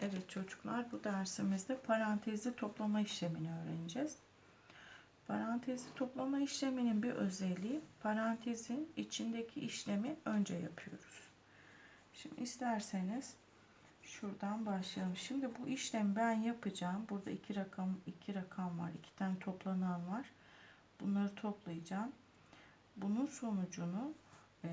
Evet çocuklar bu dersimizde parantezli toplama işlemini öğreneceğiz. Parantezli toplama işleminin bir özelliği parantezin içindeki işlemi önce yapıyoruz. Şimdi isterseniz şuradan başlayalım. Şimdi bu işlemi ben yapacağım. Burada iki rakam iki rakam var. iki tane toplanan var. Bunları toplayacağım. Bunun sonucunu e,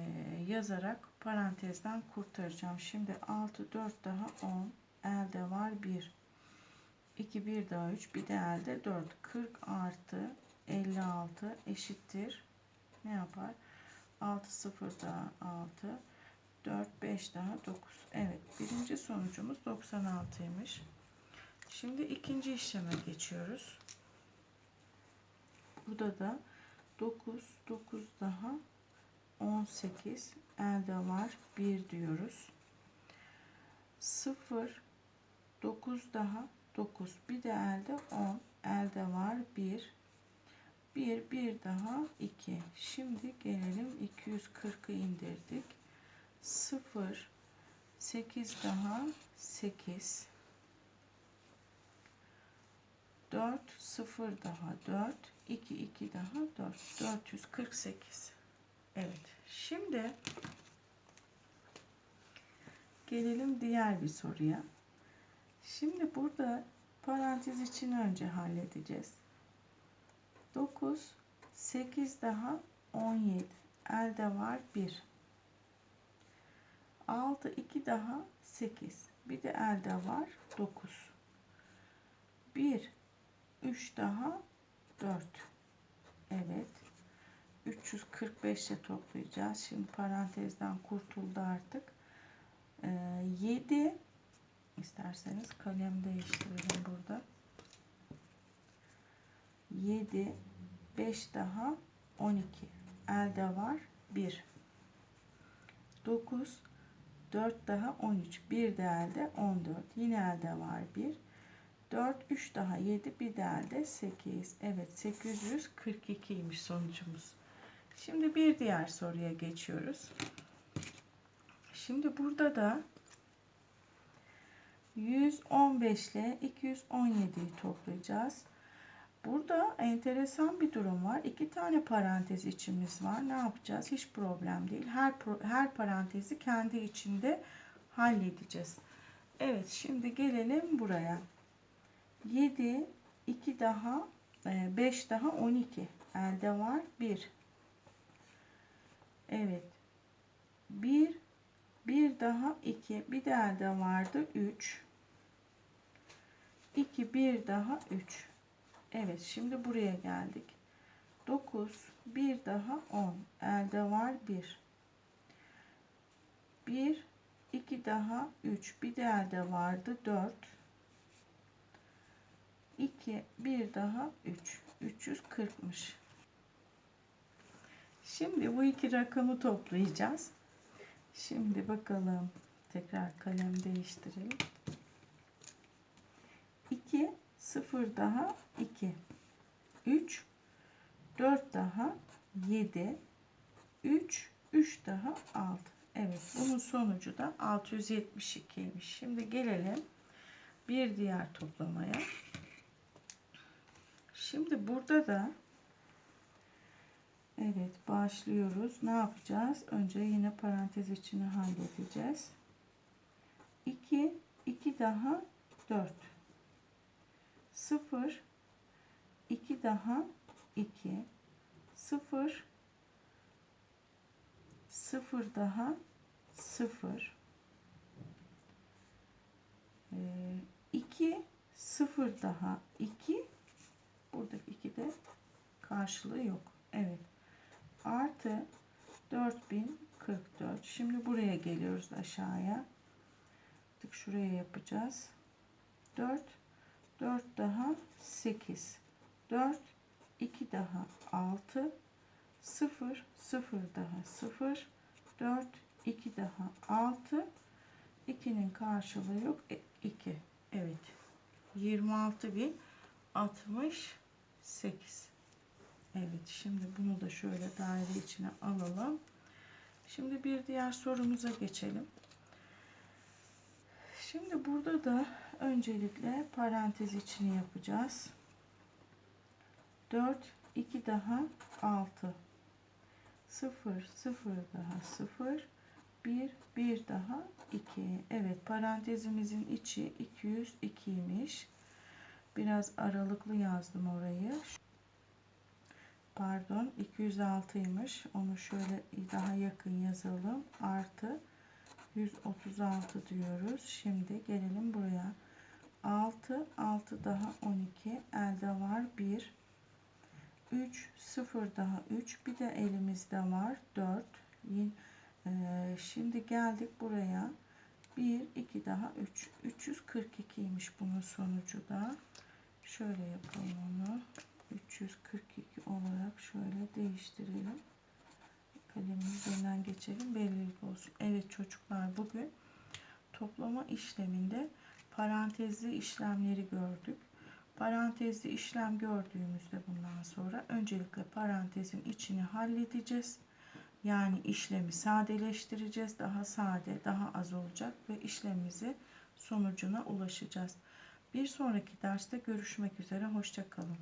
yazarak parantezden kurtaracağım. Şimdi 6 4 daha 10 elde var 1 2 1 daha 3 bir de elde 4 40 artı 56 eşittir. Ne yapar? 6 0 daha 6 4 5 daha 9 evet birinci sonucumuz 96'ymış şimdi ikinci işleme geçiyoruz. Burada da 9 9 daha 18 elde var 1 diyoruz. 0 9 daha 9 bir de elde 10 elde var 1 1 bir daha 2 şimdi gelelim 240'ı indirdik. 0 8 daha 8 4 0 daha 4 2 2 daha 4 448 Evet. Şimdi gelelim diğer bir soruya Şimdi burada parantez için önce halledeceğiz. 9, 8 daha 17. Elde var 1. 6, 2 daha 8. Bir de elde var 9. 1, 3 daha 4. Evet. 345 ile toplayacağız. Şimdi parantezden kurtuldu artık. Ee, 7 İsterseniz kalem değiştirelim burada. 7 5 daha 12 elde var 1 9 4 daha 13 bir de elde 14 yine elde var 1 4 3 daha 7 bir de elde 8 evet 842'ymiş sonucumuz. Şimdi bir diğer soruya geçiyoruz. Şimdi burada da 115 ile 217'yi toplayacağız. Burada enteresan bir durum var. İki tane parantez içimiz var. Ne yapacağız? Hiç problem değil. Her her parantezi kendi içinde halledeceğiz. Evet, şimdi gelelim buraya. 7 2 daha 5 e, daha 12 elde var 1. Evet. 1 bir daha 2 bir de elde vardı. 3 2 bir daha 3 Evet şimdi buraya geldik. 9 bir daha 10 elde var 1 1 2 daha 3 bir de elde vardı. 4 2 bir daha 3 340'mış Şimdi bu iki rakamı toplayacağız. Şimdi bakalım. Tekrar kalem değiştirelim. 2 0 daha 2 3 4 daha 7 3 3 daha 6 Evet bunun sonucu da 672'ymiş. Şimdi gelelim bir diğer toplamaya. Şimdi burada da Evet başlıyoruz. Ne yapacağız? Önce yine parantez içini halledeceğiz. 2 2 daha 4 0 2 daha 2 0 0 daha 0 2 0 daha 2 buradaki 2 de karşılığı yok. Evet artı 4044. Şimdi buraya geliyoruz aşağıya. Tık şuraya yapacağız. 4 4 daha 8 4 2 daha 6 0 0 daha 0 4 2 daha 6 2'nin karşılığı yok. 2 e, evet. 26.068 Evet şimdi bunu da şöyle daire içine alalım. Şimdi bir diğer sorumuza geçelim. Şimdi burada da öncelikle parantez içini yapacağız. 4, 2 daha 6. 0, 0 daha 0, 1, 1 daha 2. Evet parantezimizin içi 202'ymiş. Biraz aralıklı yazdım orayı. Pardon 206'ymış. Onu şöyle daha yakın yazalım. Artı 136 diyoruz. Şimdi gelelim buraya. 6, 6 daha 12. Elde var 1. 3, 0 daha 3. Bir de elimizde var 4. Yine, e, şimdi geldik buraya. 1, 2 daha 3. 342'ymiş bunun sonucu da. Şöyle yapalım onu. 342 olarak şöyle değiştirelim. Kalemin üzerinden geçelim. Belirlik olsun. Evet çocuklar bugün toplama işleminde parantezli işlemleri gördük. Parantezli işlem gördüğümüzde bundan sonra öncelikle parantezin içini halledeceğiz. Yani işlemi sadeleştireceğiz. Daha sade, daha az olacak ve işlemimizi sonucuna ulaşacağız. Bir sonraki derste görüşmek üzere. Hoşçakalın.